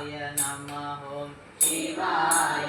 शिवाय नमः शिवाय